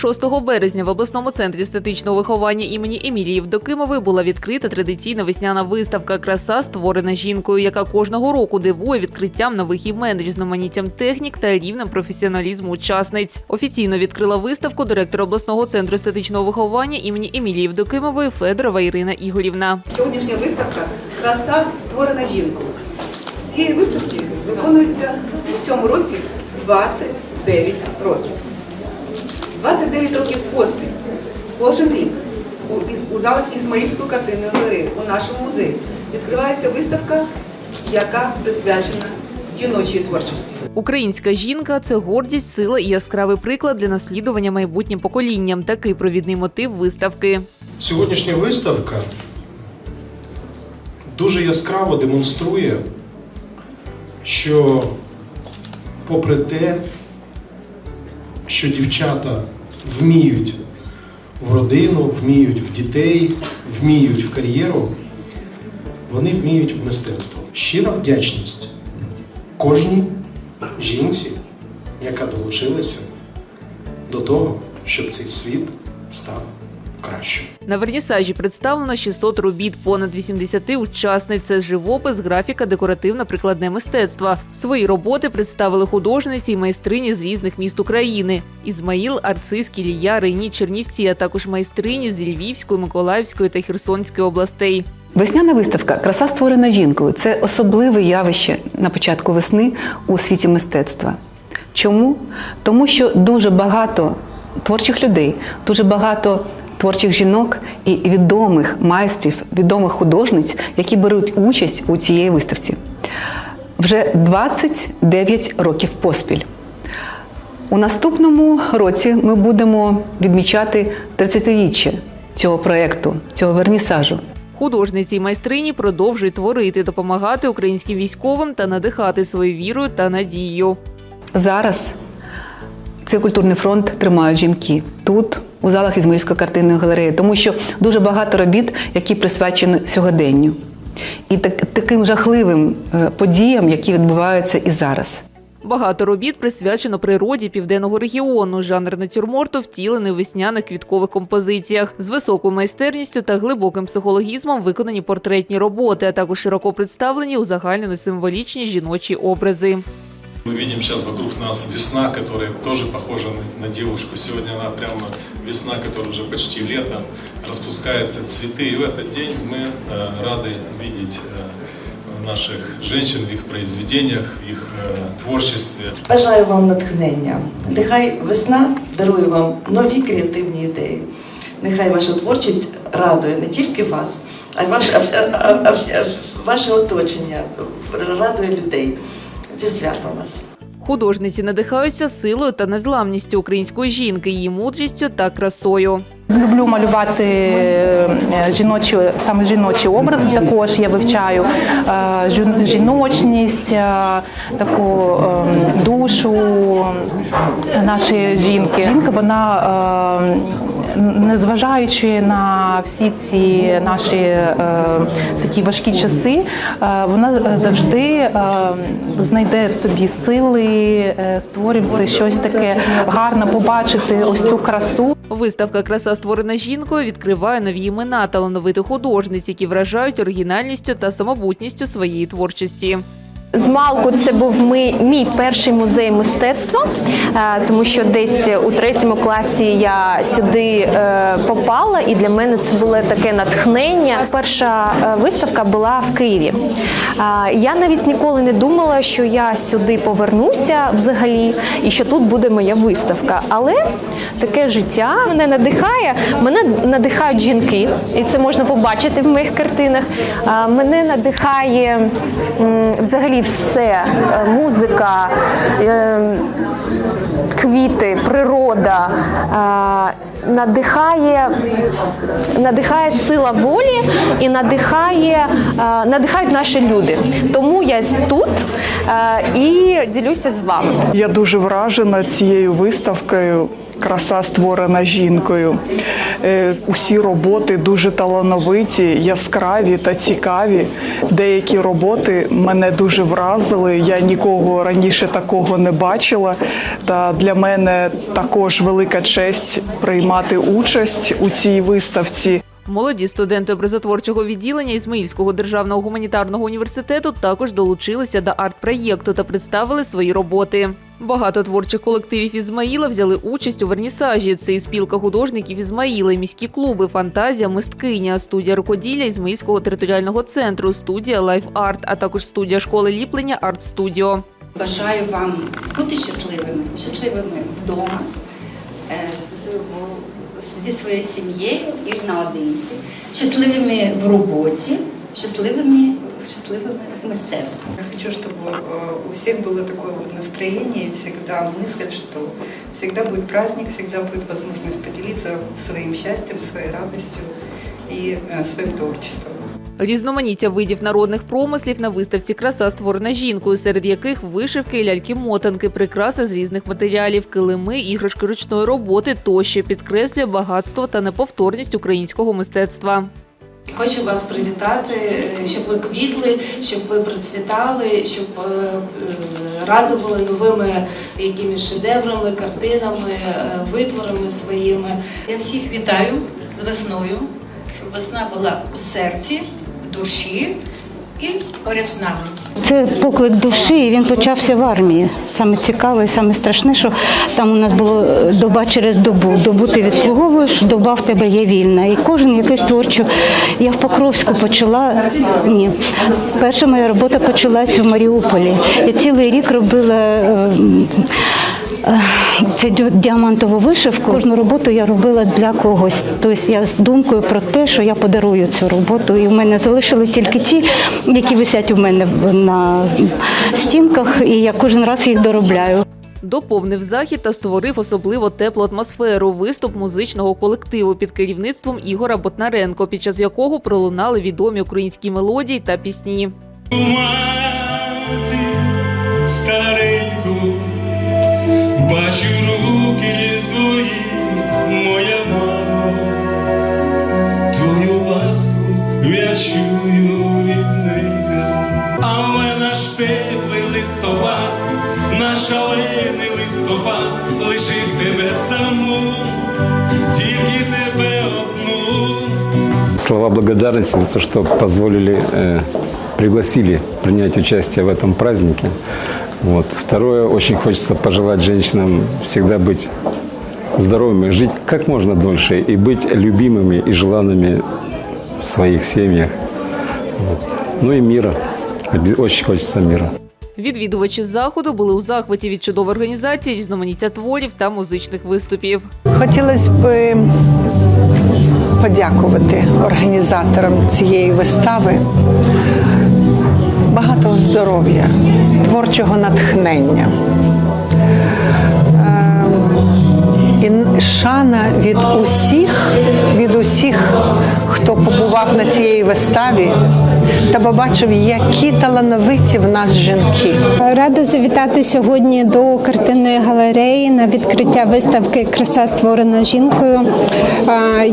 6 березня в обласному центрі естетичного виховання імені Емілії Євдокимової була відкрита традиційна весняна виставка Краса створена жінкою, яка кожного року дивує відкриттям нових імен, різноманіттям технік та рівнем професіоналізму учасниць. Офіційно відкрила виставку директор обласного центру естетичного виховання імені Емілії Євдокимової Федорова Ірина Ігорівна. Сьогоднішня виставка Краса створена жінкою. Цієї виставки виконується у цьому році 29 років. 29 років поспіль. Кожен рік у, залах Ізмаїльської картинної галереї у нашому музеї відкривається виставка, яка присвячена жіночій творчості. Українська жінка це гордість, сила і яскравий приклад для наслідування майбутнім поколінням. Такий провідний мотив виставки. Сьогоднішня виставка дуже яскраво демонструє, що попри те, що дівчата вміють в родину, вміють в дітей, вміють в кар'єру, вони вміють в мистецтво. Щира вдячність кожній жінці, яка долучилася до того, щоб цей світ став кращим. На вернісажі представлено 600 робіт, понад 80 учасниць. Це живопис, графіка, декоративно-прикладне мистецтво. Свої роботи представили художниці і майстрині з різних міст України: Ізмаїл, Арцизь, Кілія, Рейні, Чернівці, а також майстрині з Львівської, Миколаївської та Херсонської областей. Весняна виставка Краса створена жінкою це особливе явище на початку весни у світі мистецтва. Чому? Тому що дуже багато творчих людей, дуже багато творчих жінок і відомих майстрів, відомих художниць, які беруть участь у цій виставці. Вже 29 років поспіль. У наступному році ми будемо відмічати 30-річчя цього проєкту, цього вернісажу. Художниці й майстрині продовжують творити, допомагати українським військовим та надихати своєю вірою та надією. Зараз цей культурний фронт тримають жінки тут, у залах Ізмаїльської картинної галереї, тому що дуже багато робіт, які присвячені сьогоденню. І так, таким жахливим е, подіям, які відбуваються і зараз. Багато робіт присвячено природі південного регіону. Жанр натюрморту втілений у весняних квіткових композиціях. З високою майстерністю та глибоким психологізмом виконані портретні роботи, а також широко представлені узагальнено символічні жіночі образи. Мы видим сейчас вокруг нас весна, которая тоже похожа на, на девушку. Сегодня она прямо весна, которая уже почти лето, распускаются цветы. И в этот день мы э, рады видеть э, наших женщин в их произведениях, в их э, творчестве. Бажаю вам натхнення. Нехай весна дарує вам нові креативні ідеї. Нехай ваша творчість радує не тільки вас, а й ваше, а, а, а, а, вся- ваше оточення, радує людей. Зі святом вас! Художниці надихаються силою та незламністю української жінки, її мудрістю та красою. Люблю малювати е, жіночі, саме жіночі образи. Також я вивчаю е, жіночність, е, таку е, душу нашої жінки. Жінка, вона е, незважаючи на всі ці наші е, такі важкі часи, е, вона завжди е, знайде в собі сили е, створювати щось таке гарне, побачити ось цю красу. Виставка Краса створена жінкою відкриває нові імена талановитих художниць, які вражають оригінальністю та самобутністю своєї творчості. З малку це був мій, мій перший музей мистецтва, е, тому що десь у третьому класі я сюди е, попала, і для мене це було таке натхнення. Перша е, виставка була в Києві. Я навіть ніколи не думала, що я сюди повернуся взагалі, і що тут буде моя виставка. Але таке життя мене надихає. Мене надихають жінки, і це можна побачити в моїх картинах. Мене надихає м, все: Е, музика, е, квіти, природа. е, Надихає, надихає сила волі і надихає, надихають наші люди. Тому я тут і ділюся з вами. Я дуже вражена цією виставкою. Краса створена жінкою. Е, Усі роботи дуже талановиті, яскраві та цікаві. Деякі роботи мене дуже вразили. Я нікого раніше такого не бачила. Та для мене також велика честь приймати участь у цій виставці. Молоді студенти образотворчого відділення Ізмаїльського державного гуманітарного університету також долучилися до арт-проєкту та представили свої роботи. Багато творчих колективів Ізмаїла взяли участь у вернісажі. Це і спілка художників Ізмаїла, міські клуби, фантазія, мисткиня, студія рукоділля Ізмаїльського територіального центру, студія Лайф Арт, а також студія школи ліплення Арт Студіо. Бажаю вам бути щасливими, щасливими вдома, зі своєю сім'єю і наодинці, щасливими в роботі, щасливими, щасливими в мистецтві. Я хочу, чтобы э, у всех было такое вот настроение, и всегда мысль, что всегда будет праздник, всегда будет возможность поделиться своим счастьем, своей радостью и э, своим творчеством. Різноманіття видів народних промислів на виставці краса створена жінкою, серед яких вишивки, ляльки-мотанки, прикраси з різних матеріалів, килими, іграшки ручної роботи тощо підкреслює багатство та неповторність українського мистецтва. Хочу вас привітати, е, щоб ви квітли, щоб ви процвітали, щоб е, е, радували новими якимись шедеврами, картинами, витворами своїми. Я всіх вітаю з весною, щоб весна була у серці, душі і поряд. Це поклик душі, і він почався в армії. Саме цікаве, і саме страшне, що там у нас було е, доба через добу. Добу ти відслуговуєш, доба в тебе є вільна. І кожен якийсь творчу. Я в Покровську почала. Ні, перша моя робота почалась в Маріуполі. Я цілий рік робила. Е, Це діамантову вишивку. Кожну роботу я робила для когось. Тобто я з думкою про те, що я подарую цю роботу. І в мене залишились тільки ті, які висять у мене на стінках, і я кожен раз їх доробляю. Доповнив захід та створив особливо теплу атмосферу виступ музичного колективу під керівництвом Ігора Ботнаренко, під час якого пролунали відомі українські мелодії та пісні. стареньку, бачу руки твої, моя мамо, твою ласку я чую рідненька, а в мене ж теплий листопад, наш шалений листопад, лишив тебе саму, тільки тебе одну. Слова благодарности за то, что позволили, э, пригласили принять участие в этом празднике. Вот. Второе, очень хочется пожелать женщинам всегда быть здоровыми, жить как можно дольше и быть любимыми и желанными в своих семьях. Вот. Ну и мира. Обе- Очень хочется мира. Відвідувачі заходу були у захваті від чудової організації, різноманіття творів та музичних виступів. Хотілося б подякувати організаторам цієї вистави. Багато здоров'я, творчого натхнення. Ем, І шана від усіх, від усіх, хто побував на цій виставі та побачив, які талановиті в нас жінки. Рада завітати сьогодні до картинної галереї на відкриття виставки Краса створена жінкою.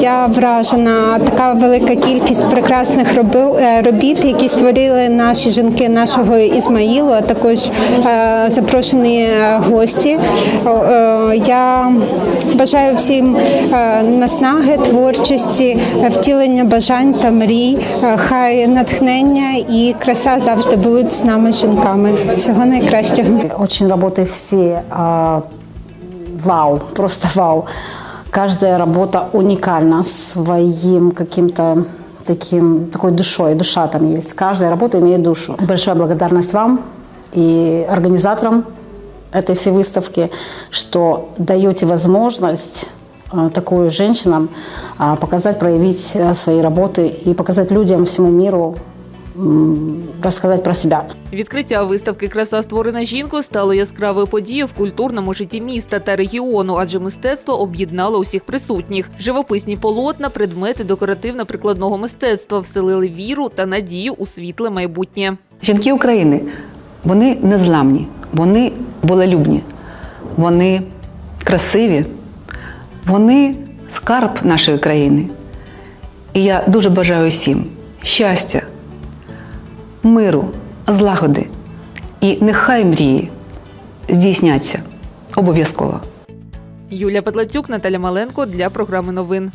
Я вражена така велика кількість прекрасних е, робіт, які створили наші жінки нашого Ізмаїлу, а також е, запрошені гості. Е, Я бажаю всім наснаги, творчості, втілення бажань та мрій. Хай натхнення і краса завжди будуть з нами жінками. Всього найкращого. Очень работы все а, вау, просто вау. Каждая работа уникальна своим каким-то таким, такой душой. Душа там есть. Каждая работа имеет душу. Большая благодарность вам и организаторам этой всей выставки, что даете возможность а, такую женщинам а, показать, проявить а, свои работы и показать людям, всему миру, рассказать про себя. Відкриття виставки Краса створена жінкою стало яскравою подією в культурному житті міста та регіону, адже мистецтво об'єднало усіх присутніх. Живописні полотна, предмети декоративно-прикладного мистецтва вселили віру та надію у світле майбутнє. Жінки України вони незламні, вони волелюбні, вони красиві, вони скарб нашої країни. І я дуже бажаю всім щастя, миру, злагоди. І нехай мрії здійсняться обов'язково. Юлія Петлацюк, Наталя Маленко для програми новин.